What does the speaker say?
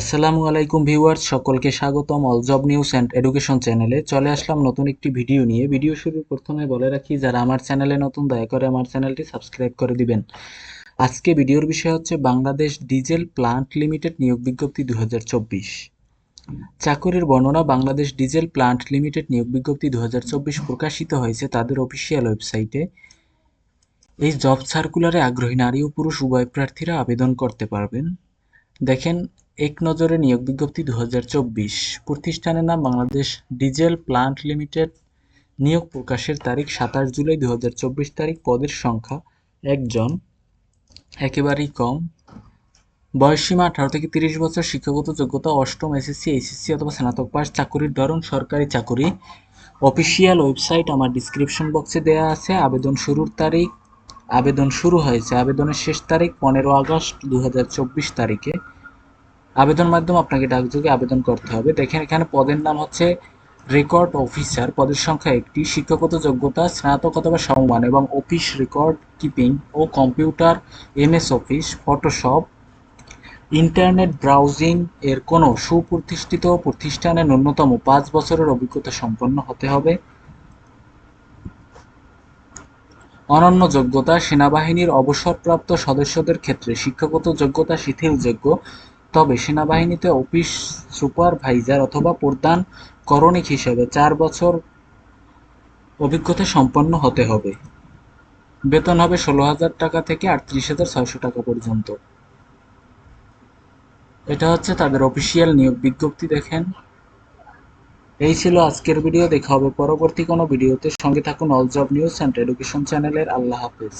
আসসালামু আলাইকুম ভিউয়ার্স, সকলকে স্বাগতম all job news and education চ্যানেলে চলে আসলাম নতুন একটি ভিডিও নিয়ে। ভিডিও শুরুর প্রথমে বলে রাখি, যারা আমার চ্যানেলে নতুন, দয়া করে আমার চ্যানেলটি সাবস্ক্রাইব করে দিবেন। আজকে ভিডিওর বিষয় হচ্ছে বাংলাদেশ ডিজেল প্লান্ট লিমিটেড নিয়োগ বিজ্ঞপ্তি দু চাকরির বর্ণনা, বাংলাদেশ ডিজেল প্লান্ট লিমিটেড নিয়োগ বিজ্ঞপ্তি দু হাজার চব্বিশ প্রকাশিত হয়েছে তাদের অফিসিয়াল ওয়েবসাইটে এই জব সার্কুলারে আগ্রহী নারী ও পুরুষ উভয় প্রার্থীরা আবেদন করতে পারবেন। দেখেন এক নজরে নিয়োগ বিজ্ঞপ্তি দু হাজার চব্বিশ। প্রতিষ্ঠানের নাম বাংলাদেশ ডিজেল প্লান্ট লিমিটেড। নিয়োগ প্রকাশের তারিখ সাতাশ জুলাই দু হাজার চব্বিশ তারিখ। পদের সংখ্যা একজন। একেবারেই কম। বয়সসীমা আঠারো থেকে তিরিশ বছর। শিক্ষাগত যোগ্যতা অষ্টম এসএসসি, এইচএসসি অথবা স্নাতক পাস চাকুরির ধরন সরকারি চাকুরি। অফিসিয়াল ওয়েবসাইট আমার ডিসক্রিপশন বক্সে দেওয়া আছে। আবেদন শুরুর তারিখ। আবেদন শুরু হয়েছে। আবেদনের শেষ তারিখ পনেরো আগস্ট দু হাজার চব্বিশ তারিখে। আবেদন মাধ্যম আপনাকে ডাকযোগে আবেদন করতে হবে। দেখেন, এখানে পদের নাম হচ্ছে রেকর্ড অফিসার পদের সংখ্যা একটি। শিক্ষাগত যোগ্যতা স্নাতক অথবা সমমান এবং অফিস রেকর্ড কিপিং ও computer MS Office Photoshop internet browsing এর কোনো সুপ্রতিষ্ঠিত প্রতিষ্ঠানে ন্যূনতম পাঁচ বছরের অভিজ্ঞতা সম্পন্ন হতে হবে। অনন্য যোগ্যতা, সেনাবাহিনীর অবসরপ্রাপ্ত সদস্যদের ক্ষেত্রে শিক্ষাগত যোগ্যতা শিথিলযোগ্য তবে সেনাবাহিনীতে অফিস সুপারভাইজার অথবা প্রধান করণিক হিসেবে চার বছর অভিজ্ঞতা সম্পন্ন হতে হবে। বেতন হবে ষোলো হাজার টাকা থেকে আটত্রিশ হাজার ছয়শো টাকা পর্যন্ত। এটা হচ্ছে তাদের অফিসিয়াল নিয়োগ বিজ্ঞপ্তি, দেখেন। এই ছিল আজকের ভিডিও। দেখা হবে পরবর্তী কোনো ভিডিওতে। সঙ্গে থাকুন all job news and education চ্যানেলের। আল্লাহ হাফেজ।